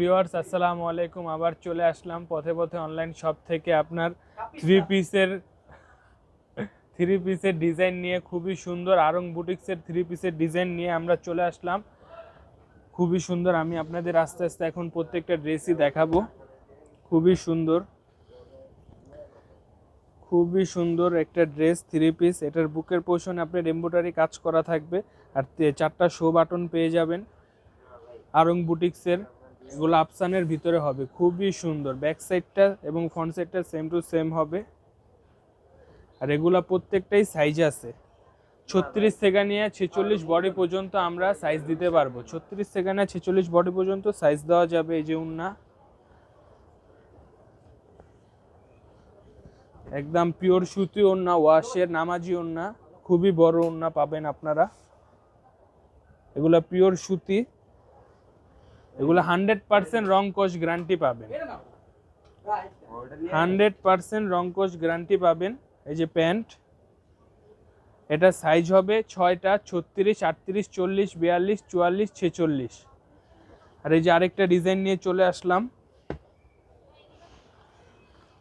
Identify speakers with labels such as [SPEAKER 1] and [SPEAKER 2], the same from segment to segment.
[SPEAKER 1] Viewers, আসসালামু আলাইকুম। আবার চলে আসলাম পথে পথে অনলাইন শপ থেকে আপনার থ্রি পিসের থ্রি পিসের ডিজাইন নিয়ে, খুবই সুন্দর আরং বুটিক্সের থ্রি পিসের ডিজাইন নিয়ে আমরা চলে আসলাম। খুবই সুন্দর, আমি আপনাদের আস্তে আস্তে এখন প্রত্যেকটা ড্রেসই দেখাবো। খুবই সুন্দর খুবই সুন্দর একটা ড্রেস থ্রি পিস এটার বুকের পোর্শনে আপনার এম্বোটারি কাজ করা থাকবে। আর চারটা শো বাটন পেয়ে যাবেন আরং বুটিক্সের এগুলো আপসানের ভিতরে হবে, খুবই সুন্দর। ব্যাক সাইডটা এবং ফ্রন্ট সাইডটা সেম টু সেম হবে। আর এগুলা প্রত্যেকটাই সাইজ আছে। ছত্রিশ থেকে নিয়ে ছেচল্লিশ বডি পর্যন্ত আমরা সাইজ দিতে পারব। ছত্রিশ থেকে নিয়ে ছেচল্লিশ বডি পর্যন্ত সাইজ দেওয়া যাবে এই যে উন্না। একদম পিওর সুতি ওন্না ওয়াশের নামাজি ওন্না খুবই বড় ওন্না পাবেন আপনারা। এগুলা পিওর সুতি। এগুলো হান্ড্রেড পার্সেন্ট রং কোষ গ্যারান্টি পাবেন হান্ড্রেড পার্সেন্ট রং কোষ গ্যারান্টি পাবেন এই যে প্যান্ট। এটা সাইজ হবে ছয়টা ছত্রিশ আটত্রিশ চল্লিশ বিয়াল্লিশ চুয়াল্লিশ ছেচল্লিশ। আর এই যে আরেকটা ডিজাইন নিয়ে চলে আসলাম।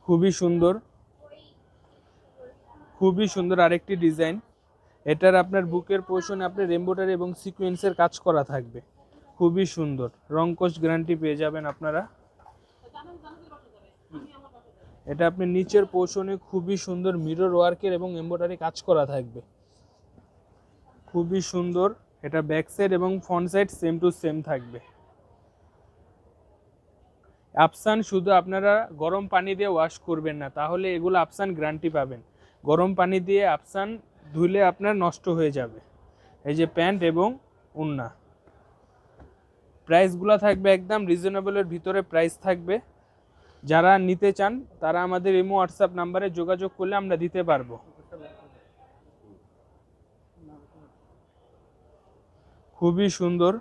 [SPEAKER 1] খুবই সুন্দর। খুবই সুন্দর আরেকটি ডিজাইন এটার আপনার বুকের পোর্শনে আপনার এম্বোটারি এবং সিকোয়েন্সের কাজ করা থাকবে। খুবই সুন্দর। রংকশ গ্যারান্টি পেয়ে যাবেন আপনারা। এটা আপনি নিচের পোর্শনে খুবই সুন্দর মিরর ওয়ার্কের এবং এম্বোটারি কাজ করা থাকবে। খুবই সুন্দর। এটা ব্যাক সাইড এবং front side same to same থাকবে। আফসান শুধু আপনারা গরম পানি দিয়ে ওয়াশ করবেন না, তাহলে এগুলো আফসান গ্যারান্টি পাবেন। গরম পানি দিয়ে আফসান ধুলে আপনার নষ্ট হয়ে যাবে। এই যে প্যান্ট এবং উন্না। প্রাইসগুলো থাকবে একদম রিজনেবলের ভিতরে প্রাইস থাকবে। যারা নিতে চান, তারা আমাদের ইমো হোয়াটসঅ্যাপ নাম্বারে যোগাযোগ করলে আমরা দিতে পারব। খুবই সুন্দর।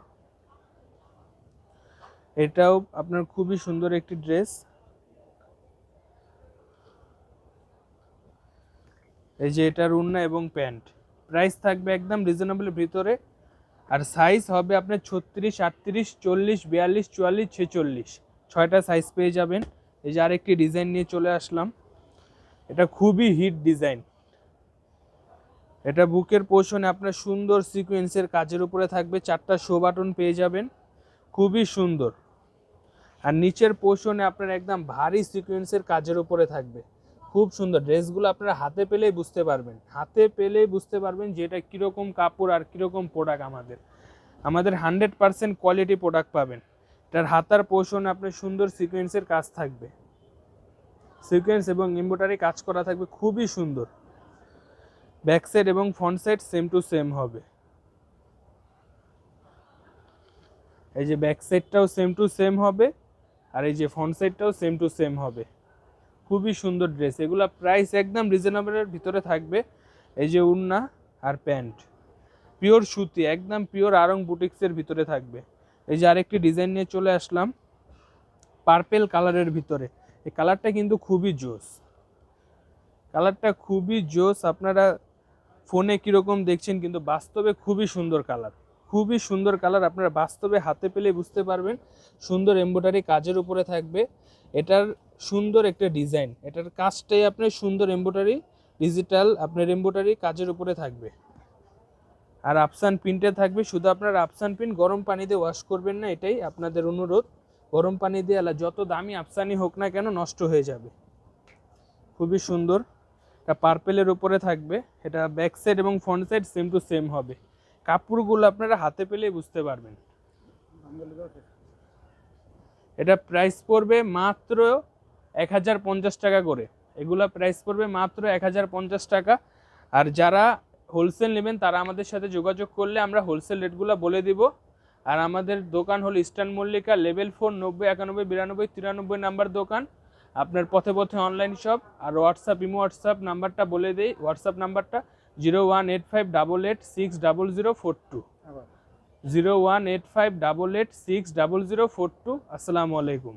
[SPEAKER 1] এটাও আপনার খুবই সুন্দর একটি ড্রেস। এই যে এটার উন্না এবং প্যান্ট। প্রাইস থাকবে একদম রিজনেবলের ভিতরে। আর সাইজ হবে আপনার ছত্রিশ, আটত্রিশ, চল্লিশ, বিয়াল্লিশ, চুয়াল্লিশ, ছেচল্লিশ। ছয়টা সাইজ পেয়ে যাবেন। এই যে আরেকটি ডিজাইন নিয়ে চলে আসলাম। এটা খুবই হিট ডিজাইন এটা বুকের পোর্শনে আপনার সুন্দর সিকোয়েন্সের কাজের উপরে থাকবে। চারটা শো বাটন পেয়ে যাবেন। খুবই সুন্দর। আর নিচের পোর্শনে আপনার একদম ভারী সিকোয়েন্সের কাজের উপরে থাকবে। খুব সুন্দর। ড্রেসগুলো আপনারা হাতে পেলেই বুঝতে পারবেন। হাতে পেলেই বুঝতে পারবেন যে এটা কীরকম কাপড় আর কীরকম প্রোডাক্ট আমাদের। আমাদের হান্ড্রেড পার্সেন্ট কোয়ালিটি প্রোডাক্ট পাবেন। এটার হাতার পোর্শনে আপনার সুন্দর সিকোয়েন্সের কাজ থাকবে। সিকোয়েন্স এবং এমব্রয়ডারি কাজ করা থাকবে খুবই সুন্দর। ব্যাক সাইড এবং front side same to same হবে। এই যে ব্যাক সাইডটাও সেম টু সেম হবে, আর এই যে ফ্রন্ট সাইডটাও সেম টু সেম হবে। খুবই সুন্দর ড্রেস এগুলা প্রাইস একদম রিজনেবলের ভিতরে থাকবে। এই যে উন্না আর প্যান্ট। পিওর সুতি, একদম পিওর আরং বুটিক্সের ভিতরে থাকবে। এই যে আরেকটি ডিজাইন নিয়ে চলে আসলাম। পার্পেল কালারের ভিতরে। এই কালারটা কিন্তু খুবই জোস। কালারটা খুবই জোস। আপনারা ফোনে কীরকম দেখছেন, কিন্তু বাস্তবে খুবই সুন্দর কালার খুবই সুন্দর কালার আপনারা বাস্তবে হাতে পেলে বুঝতে পারবেন। সুন্দর এমব্রয়ডারি কাজের উপরে থাকবে। এটার সুন্দর একটা ডিজাইন এটার কাজটাই আপনার সুন্দর এমব্রয়ডারি ডিজিটাল আপনার এমব্রয়ডারি কাজের উপরে থাকবে। আর আফসান প্রিন্টে থাকবে। শুধু আপনার আফসান প্রিন্ট গরম পানি দিয়ে ওয়াশ করবেন না, এটাই আপনাদের অনুরোধ। গরম পানি দিয়ে আলা যত দামি আফসানি হোক না কেন নষ্ট হয়ে যাবে। খুবই সুন্দর। এটা পার্পেলের উপরে থাকবে। এটা ব্যাক সাইড এবং front side same to same হবে। কাপড়গুলো আপনারা হাতে পেলেই বুঝতে পারবেন। এটা প্রাইস পড়বে মাত্র এক হাজার পঞ্চাশ টাকা করে। এগুলা প্রাইস পড়বে মাত্র এক হাজার পঞ্চাশ টাকা। আর যারা হোলসেল নেবেন, তারা আমাদের সাথে যোগাযোগ করলে আমরা হোলসেল রেটগুলো বলে দিব। আর আমাদের দোকান হলো ইস্টার্ন মল্লিকা লেভেল ফোর নব্বই, একানব্বই, বিরানব্বই, তিরানব্বই নাম্বার দোকান। আপনার পথে পথে অনলাইন শপ আর হোয়াটসঅ্যাপ ইমো হোয়াটসঅ্যাপ নাম্বারটা বলে দেই। হোয়াটসঅ্যাপ নাম্বারটা zero one eight five double eight six double zero four two zero one eight five double eight six double zero four two আসসালামু আলাইকুম।